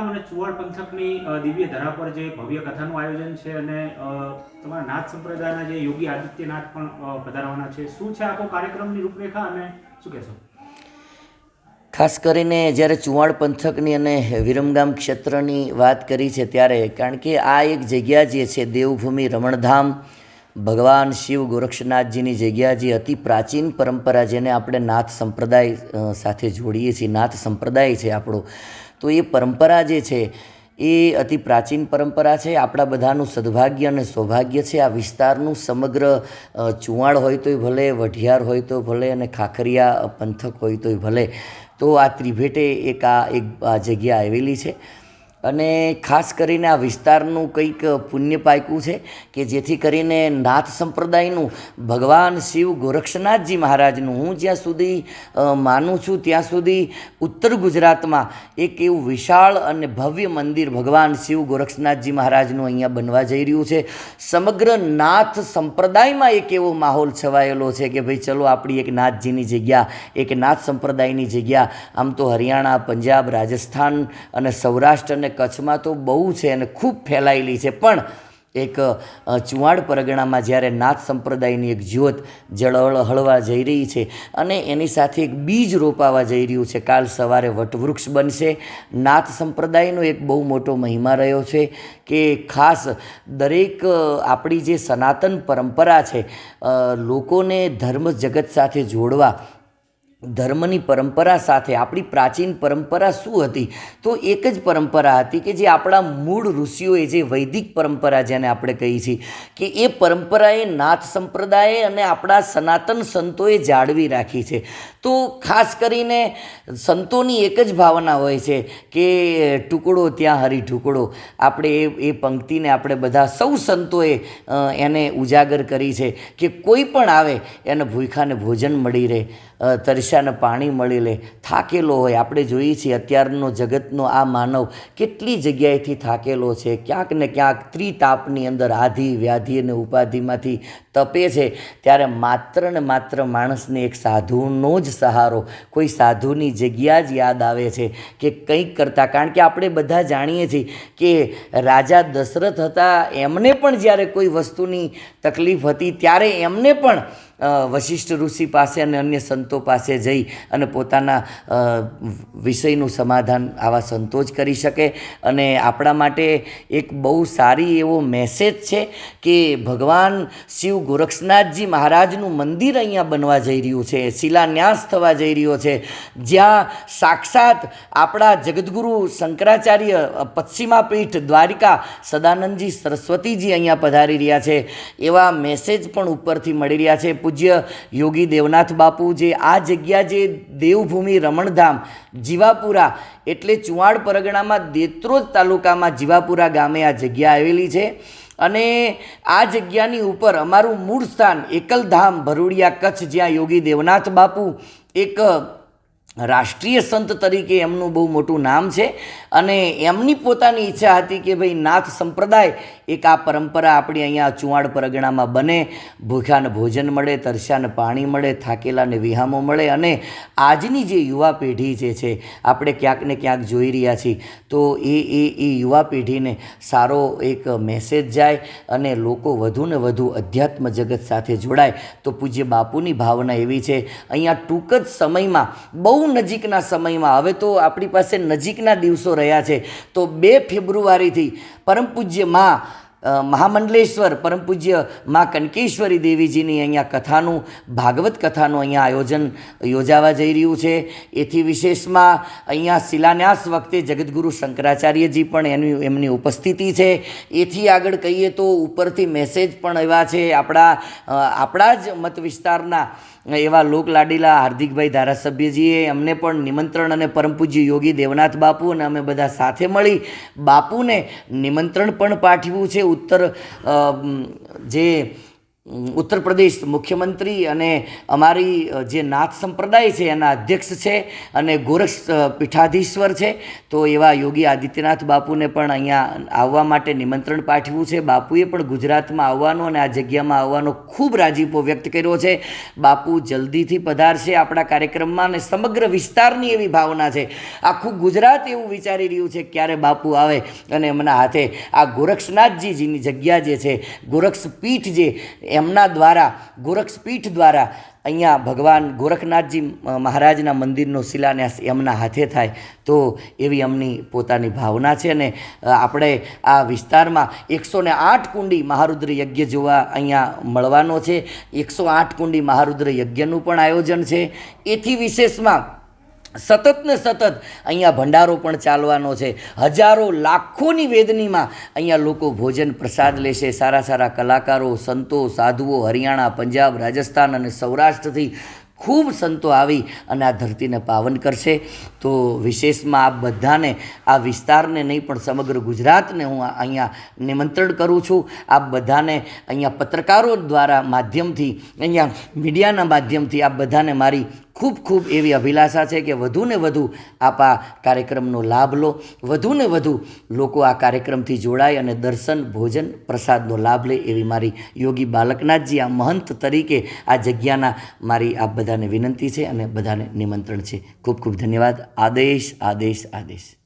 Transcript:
વિરમગામ અને ચુવાડ પંથકની દિવ્ય ધરા પર જે ભવ્ય કથાનું આયોજન છે અને તમારા નાથ સંપ્રદાયના જે યોગી આદિત્યનાથ પણ પધારવાના છે. શું છે આખો કાર્યક્રમની રૂપરેખા અને શું કહેશો? ખાસ કરીને જ્યારે ચુવાડ પંથકની અને વિરમગામ ક્ષેત્રની વાત કરી છે ત્યારે કારણ કે આ એક જગ્યા જે છે, દેવભૂમિ રમણધામ, ભગવાન શિવ ગોરક્ષનાથજીની જગ્યા જે અતિ પ્રાચીન પરંપરા જેને આપણે નાથ સંપ્રદાય સાથે જોડીએ છીએ, નાથ સંપ્રદાય છે આપણો. તો એ પરંપરા જે છે, એ અતિ પ્રાચીન પરંપરા છે. આપણા બધાનું સદભાગ્ય અને સૌભાગ્ય છે. આ વિસ્તારનું સમગ્ર ચુવાણ હોય તોય ભલે, વઢિયાર હોય તો ભલે અને ખાખરિયા પંથક હોય તોય ભલે. તો આ ત્રિભેટે એક આ એક આ જગ્યા આવેલી છે. અને ખાસ કરીને આ વિસ્તારનું કંઈક પુણ્ય પાક્યું છે કે જેથી કરીને નાથ સંપ્રદાયનું ભગવાન શિવ ગોરક્ષનાથજી મહારાજનું હું જ્યાં સુધી માનું છું ત્યાં સુધી ઉત્તર ગુજરાતમાં એક એવું વિશાળ અને ભવ્ય મંદિર ભગવાન શિવ ગોરક્ષનાથજી મહારાજનું અહીંયા બનવા જઈ રહ્યું છે. સમગ્ર નાથ સંપ્રદાયમાં એક એવો માહોલ છવાયેલો છે કે ભાઈ ચલો આપણી એક નાથજીની જગ્યા, એક નાથ સંપ્રદાયની જગ્યા, આમ તો હરિયાણા, પંજાબ, રાજસ્થાન અને સૌરાષ્ટ્ર અને કચ્છમાં તો બહુ છે અને ખૂબ ફેલાયેલી છે. પણ એક ચુવાડ પરગણામાં જ્યારે નાથ સંપ્રદાયની એક જ્યોત જળહળ હળવા જઈ રહી છે અને એની સાથે એક બીજ રોપાવા જઈ રહ્યું છે. કાલ સવારે વટવૃક્ષ બનશે. નાથ સંપ્રદાયનો એક બહુ મોટો મહિમા રહ્યો છે કે ખાસ દરેક આપણી જે સનાતન પરંપરા છે લોકોને ધર્મ જગત સાથે જોડવા ધર્મની પરંપરા સાથે, આપણી પ્રાચીન પરંપરા શું હતી? તો એક જ પરંપરા હતી કે જે આપણા મૂળ ઋષિઓએ જે વૈદિક પરંપરા જેને આપણે કહીએ છીએ, કે એ પરંપરાએ નાથ સંપ્રદાયે અને આપણા સનાતન સંતોએ જાળવી રાખી છે. તો ખાસ કરીને સંતોની એક જ ભાવના હોય છે કે ટુકડો ત્યાં હરી ઢુકડો. આપણે એ એ પંક્તિને આપણે બધા સૌ સંતોએ એને ઉજાગર કરી છે કે કોઈ પણ આવે, એને ભૂખાને ભોજન મળી રહે. તરસ્યાને પાણી મળી લે, થાકેલો હોય. આપણે જોઈએ છીએ અત્યારનો જગતનો આ માનવ કેટલી જગ્યાએથી થાકેલો છે. ક્યાંક ને ક્યાંક ત્રિતાપની અંદર આધિ, વ્યાધિ અને ઉપાધિમાંથી તપે છે, ત્યારે માત્ર ને માત્ર માણસને એક સાધુનો જ સહારો, કોઈ સાધુની જગ્યા જ યાદ આવે છે કે કંઈક કરતાં. કારણ કે આપણે બધા જાણીએ છીએ કે રાજા દશરથ હતા, એમને પણ જ્યારે કોઈ વસ્તુની તકલીફ હતી, ત્યારે એમને પણ વશિષ્ઠ ઋષિ પાસે અને અન્ય સંતો પાસે જઈ અને પોતાના વિષયનું સમાધાન આવા સંતો જ કરી શકે. અને આપણા માટે એક બહુ સારી એવો મેસેજ છે કે ભગવાન શિવ ગોરક્ષનાથજી મહારાજનું મંદિર અહીંયા બનવા જઈ રહ્યું છે, શિલાન્યાસ થવા જઈ રહ્યો છે. જ્યાં સાક્ષાત આપણા જગદગુરુ શંકરાચાર્ય પશ્ચિમા પીઠ દ્વારિકા સદાનંદજી સરસ્વતીજી અહીંયા પધારી રહ્યા છે. એવા મેસેજ પણ ઉપરથી મળી રહ્યા છે. પૂજ્ય યોગી દેવનાથ બાપુ જે આ જગ્યા જે દેવભૂમિ રમણધામ જીવાપુરા એટલે ચુવાડ પરગણામાં દેત્રોજ તાલુકામાં જીવાપુરા ગામે આ જગ્યા આવેલી છે. અને આ જગ્યાની ઉપર અમારું મૂળ સ્થાન એકલધામ ભરૂડિયા કચ્છ જ્યાં યોગી દેવનાથ બાપુ એક રાષ્ટ્રીય સંત તરીકે એમનું બહુ મોટું નામ છે. અને એમની પોતાની ઈચ્છા હતી કે ભાઈ નાથ સંપ્રદાય એક આ પરંપરા આપણી અહીંયા ચુવાડ પરગણામાં બને, ભૂખ્યાને ભોજન મળે, તરસ્યાને પાણી મળે થાકેલાને વિહામો મળે અને આજની જે યુવા પેઢી જે છે, આપણે ક્યાંક ને ક્યાંક જોઈ રહ્યા છીએ. તો એ એ એ યુવા પેઢીને સારો એક મેસેજ જાય અને લોકો વધુ ને વધુ અધ્યાત્મ જગત સાથે જોડાય. તો પૂજ્ય બાપુની ભાવના એવી છે. અહીંયા ટૂંક જ સમયમાં બહુ નજીકના સમયમાં. હવે તો આપણી પાસે નજીકના દિવસો રહ્યા છે. તો બે ફેબ્રુઆરીથી પરમ પૂજ્યમાં મહામંડલેશ્વર, પરમ પૂજ્યમાં કનકેશ્વરી દેવીજીની અહીંયા કથાનું, ભાગવત કથાનું અહીંયા આયોજન યોજાવા જઈ રહ્યું છે. એથી વિશેષમાં અહીંયા શિલાન્યાસ વખતે જગદગુરુ શંકરાચાર્યજી પણ એની, એમની ઉપસ્થિતિ છે. એથી આગળ કહીએ તો ઉપરથી મેસેજ પણ એવા છે. આપણા આપણા જ મત વિસ્તારના એવા લોક લાડીલા હાર્દિકભાઈ ધારાસભ્યજીએ અમને પણ નિમંત્રણ અને પરમ પૂજ્ય યોગી દેવનાથ બાપુ અને અમે બધા સાથે મળી બાપુને નિમંત્રણ પણ પાઠવ્યું છે. ઉત્તર જે ઉત્તર પ્રદેશ મુખ્યમંત્રી અને અમારી જે નાથ સંપ્રદાય છે, એના અધ્યક્ષ છે અને ગોરક્ષ પીઠાધીશ્વર છે, તો એવા યોગી આદિત્યનાથ બાપુને પણ અહીંયા આવવા માટે નિમંત્રણ પાઠવ્યું છે. બાપુએ પણ ગુજરાતમાં આવવાનો અને આ જગ્યામાં આવવાનો ખૂબ રાજીપો વ્યક્ત કર્યો છે. બાપુ જલ્દીથી પધારશે આપણા કાર્યક્રમમાં અને સમગ્ર વિસ્તારની એવી ભાવના છે. આખું ગુજરાત એવું વિચારી રહ્યું છે ક્યારે બાપુ આવે અને એમના હાથે આ ગોરક્ષનાથજીજીની જગ્યા જે છે ગોરક્ષ પીઠ જે એમના દ્વારા, ગોરખપીઠ દ્વારા અહીંયા ભગવાન ગોરખનાથજી મહારાજના મંદિરનો શિલાન્યાસ એમના હાથે થાય, તો એવી એમની પોતાની ભાવના છે. અને આપણે આ વિસ્તારમાં એકસો ને આઠ કુંડી મહારુદ્ર યજ્ઞ જોવા અહીંયા મળવાનો છે. એકસો આઠ કુંડી મહારુદ્ર યજ્ઞનું પણ આયોજન છે. એથી વિશેષમાં સતત ને સતત અહીંયા ભંડારો પણ ચાલવાનો છે. હજારો લાખોની વેદનીમાં અહીંયા લોકો ભોજન પ્રસાદ લેશે સારા સારા કલાકારો, સંતો, સાધુઓ, હરિયાણા, પંજાબ, રાજસ્થાન અને સૌરાષ્ટ્રથી ખૂબ સંતો આવી અને આ ધરતીને પાવન કરશે. તો વિશેષમાં આ બધાને આ વિસ્તારને નહીં પણ સમગ્ર ગુજરાતને હું અહીંયા નિમંત્રણ કરું છું. આ બધાને અહીંયા પત્રકારો દ્વારા માધ્યમથી, અહીંયા મીડિયાના માધ્યમથી આ બધાને મારી ખૂબ ખૂબ એવી અભિલાષા છે કે વધુ ને વધુ આપ આ કાર્યક્રમનો લાભ લો. વધુ ને વધુ લોકો આ કાર્યક્રમથી જોડાય અને દર્શન, ભોજન, પ્રસાદનો લાભ લે એવી મારી યોગી બાલકનાથજી આ મહંત તરીકે આ જગ્યાના મારી આપ બધાને વિનંતી છે અને બધાને નિમંત્રણ છે. ખૂબ ખૂબ ધન્યવાદ. આદેશ આદેશ આદેશ.